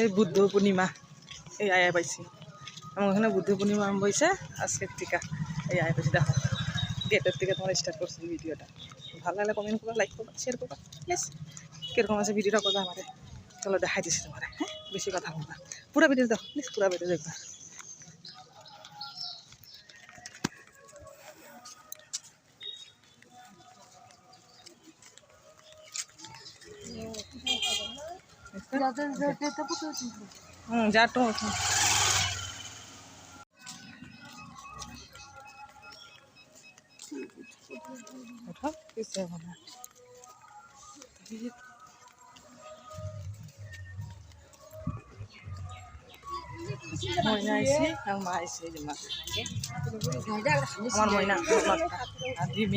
এই বুদ্ধ পূর্ণিমা এই আয়া পাইছি। আমার ওখানে বুদ্ধ পূর্ণিমা আমি বইছে আজকের টিকা। এই আয়া পাইছি দেখো গেটের থেকে তোমার স্টার্ট করছি ভিডিওটা ভালো লাগলে কমেন্ট করবা লাইক করবা শেয়ার করবা প্লিজ কীরকম আছে ভিডিওটা করবা আমারে চলো দেখাই দিচ্ছি তোমার হ্যাঁ বেশি কথা বলবা পুরো ভিডিও দেখো প্লিজ পুরো ভিডিও দেখবা। হুম যাটো ওঠো। ওঠো কিছু হবে না। ময়না আইসি আর মা আইসি যে মা। আমার ময়না আর দেখছ?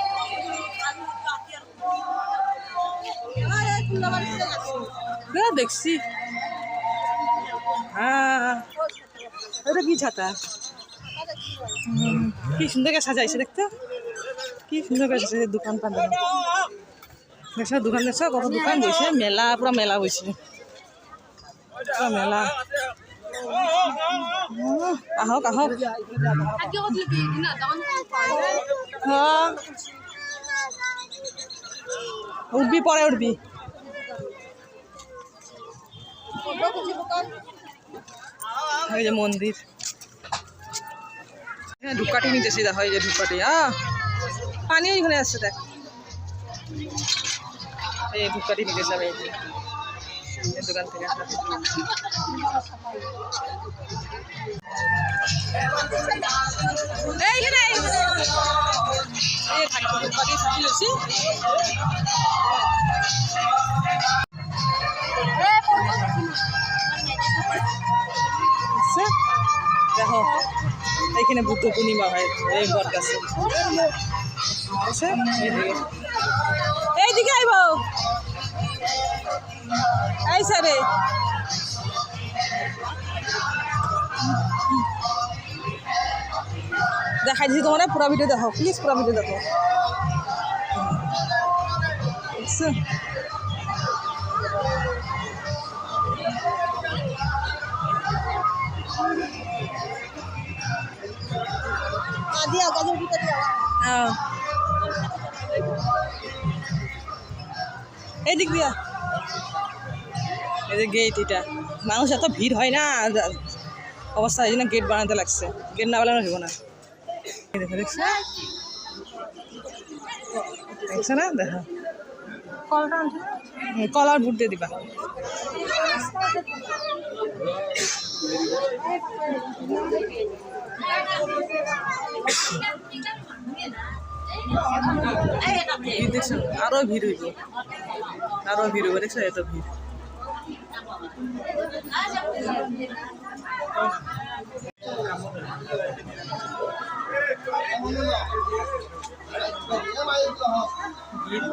হ্যাঁ দেখছি। হ্যাঁ। এটা কি ছাতা? কি সুন্দর করে সাজাইছে, দেখতে। কি সুন্দর করে সাজাইছে দোকান দেখছ দোকান দেখছ, কত দোকান বইছে মেলা, পুরা মেলা বইছে পুরা মেলা। আহক আহক। হ্যাঁ। উঠবি, পরে উঠবি। এই যে মন্দির। এখানে ধূপকাঠি নিতেছি দেখো এই যে ধূপকাঠি, আহ! পানিও এখানে আসছে, দেখ। এই ধূপকাঠি নিতেছি আমি এই। দোকান থেকে এইখানে এই ধূপকাঠি সাথে এখানে বুদ্ধ পূর্ণিমা হয়, এই বট গাছে। এইদিকে আইব। এই সারে দেখাই দিছি তোমার, পুরা ভিডিও দেখো প্লিজ পুরা ভিডিও দেখো। আচ্ছা আহ। এই দিক দিয়া। এই যে গেট এটা। মানুষ এত ভিড় হয় না অবস্থা এই জন্য গেট বানাতে লাগছে। গেট না বানানো হইব না। দেখো দেখছ? দেখছ না? দেখো। কলার বুট দিয়ে দিবা। দেখছ আরও ভিড় হইব। আরও ভিড় হইব দেখছ এত ভিড়। ভিড়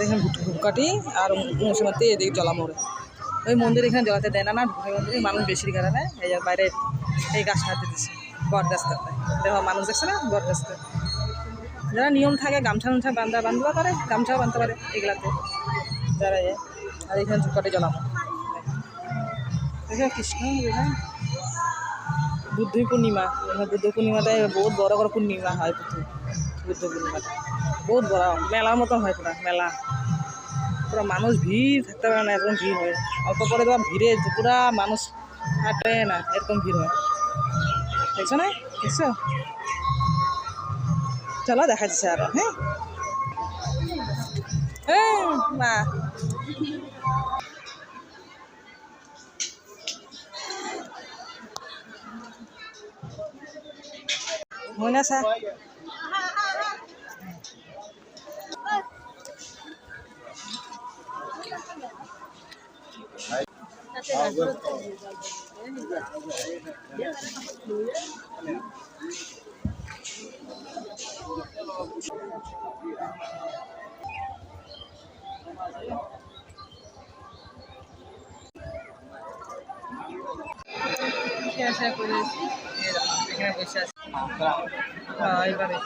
দেখেন ধূপকাঠি আর মুসিমাতে এদিকে জ্বলা মরে ওই মন্দির এখানে জ্বলাতে দেয় না না মন্দিরে মানুষ বেশির কারণে এই বাইরে এই গাছটা দিতেছে বট গাছটাতে দেখো মানুষ দেখছে না, বট যারা নিয়ম থাকে, গামছা গামছা বান্ধা বান্ধবা পারে গামছাও বাঁধতে পারে এগুলাতে। যারা এ, আর এখানে ধূপকাঠি জ্বলামো দেখো কৃষ্ণ এখানে বুদ্ধ পূর্ণিমা, বুদ্ধ পূর্ণিমাটাই বহুত বড় বড় পূর্ণিমা হয় বুদ্ধ বুদ্ধ পূর্ণিমাটা। বহুত বড় মেলার মতন হয় পুরা মেলা। পুরা মানুষ ভিড় থাকতে পারে না এরকম ভিড় হয়। অল্প করে তো ভিড়ে পুরা মানুষ ট্রেন না এরকম ভিড় হয়। দেখছ না? দেখছ? চলো দেখা যাচ্ছে আরও হ্যাঁ হ্যাঁ মা। মনে আছে খেয়াশা করে এখানে বসে আছি এবারে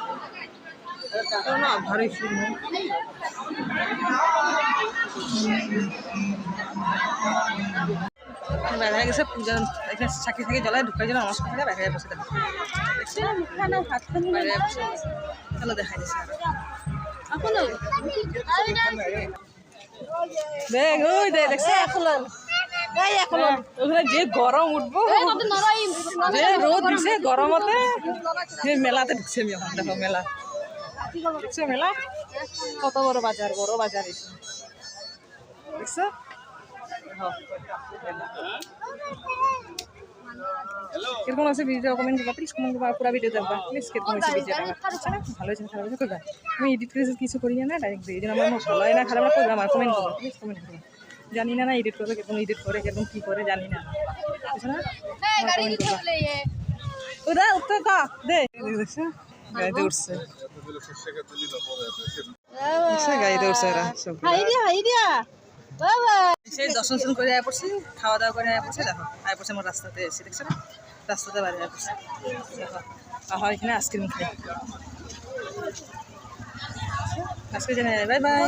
না ভারী শুরু বেড়া গেছে পূজা এখানে চাকি থাকি জ্বলাই ঢুকাই জন্য নমস্কার করে বেড়ায় বসে দেখো বসে চলো দেখাই দিচ্ছে দেখ ওই দেখ। দেখছে ওখানে যে গরম উঠবো যে রোদ দিছে গরমতে যে মেলাতে ঢুকছে আমি এখন দেখো মেলা। মেলা? কত বড় বাজার বড় বাজার এসে। দেখছ? হ্যাঁ। কীরকম আছে ভিডিও কমেন্ট করবা প্লিজ কমেন্ট করবা পুরো ভিডিও দেখবা। প্লিজ কীরকম ভিডিওটা না ভালো হয়েছে খারাপ হয়েছে করবা। আমি এডিট করে কিছু করি না? ডাইরেক্ট এই জন্য আমার ভালো হয় না খারাপ না করবা আমার কমেন্ট করবা প্লিজ কমেন্ট করবা। জানি না না এডিট করবে কীরকম এডিট করে কীরকম কী করে জানি না। বুঝছ না? আমার comment করবা। ওরা উত্তর কা? দে দেখছ গাড়িতে উঠছে দেখছ, গাড়িতে উঠছে ওরা সব সেই দর্শন টর্শন করে আয় পড়ছি, খাওয়া দাওয়া করে আয় পড়ছি, দেখো, আয় পড়ছে আমার রাস্তাতে এসে, দেখছ না? রাস্তাতে বাড়ি আয় পড়ছে। দেখো আবার এখানে আইসক্রিম খাই আজকে জানাই, বাই বাই।